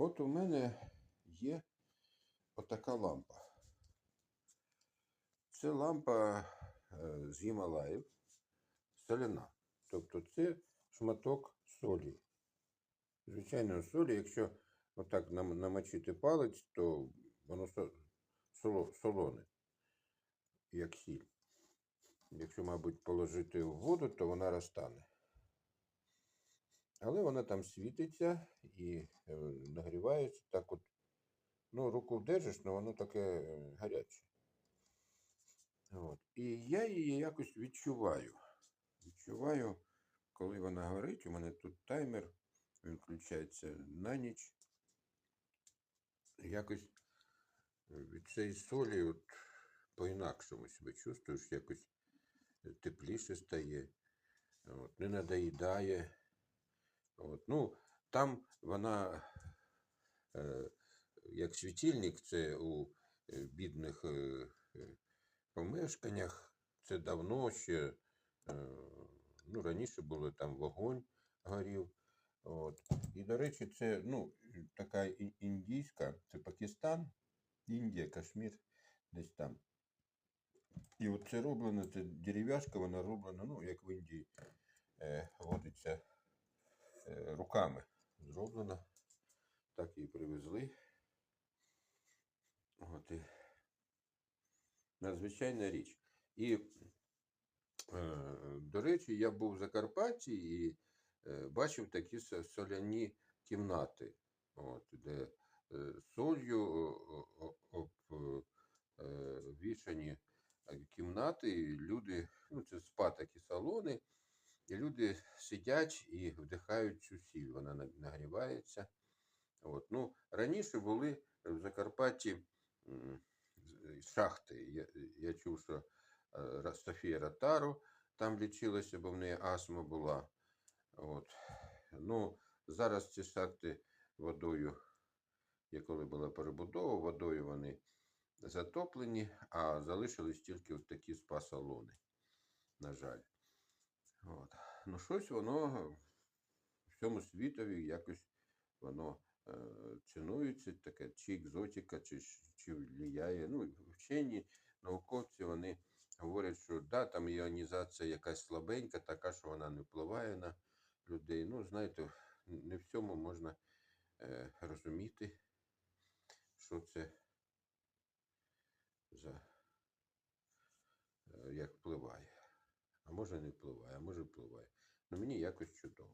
От у мене є отака лампа. Це лампа е, з Гімалаїв, соляна. Тобто це шматок солі. Звичайно, солі, якщо отак намочити палець, то воно солоне, як сіль. Якщо, мабуть, положити в воду, то вона розтане. Але вона там світиться і е, нагрівається так от. Ну, руку вдержиш, але воно таке е, гаряче. От. І я її якось відчуваю. Відчуваю, коли вона горить, у мене тут таймер, він включається на ніч. Якось е, від цієї солі от по-інакшому себе чувствуєш, якось тепліше стає, от, не надоїдає. От. Ну, там вона, е, як світильник, це у е, бідних е, е, помешканнях, це давно ще, е, ну, раніше було там вогонь горів. От. І, до речі, це ну, така індійська, це Пакистан, Індія, Кашмір, десь там. І от це роблено, це дерев'яшка, вона роблена, ну, як в Індії е, водиться руками зроблена. Так її привезли. От надзвичайна річ. І, е, до речі, я був в Закарпатті і е, бачив такі соляні кімнати, от, де е, солью обвішані е, кімнати, люди, ну це спа такі салони, і люди сидять і вдихають цю сіль, вона нагрівається. От. Ну, раніше були в Закарпатті шахти. Я, я чув, що е, Софія Ротару там лічилася, бо в неї астма була. От. Ну, зараз ці шахти водою, я коли була перебудова, водою вони затоплені, а залишились тільки от такі спа-салони, на жаль. Ну, щось воно в цьому світові якось воно е, цінується, таке, чи екзотика, чи, чи влияє. Ну, вчені, науковці, вони говорять, що да, там іонізація якась слабенька, така, що вона не впливає на людей. Ну, знаєте, не в цьому можна е, розуміти, що це за е, як впливає. А може не впливає, а може впливає. Ну мені якось чудово.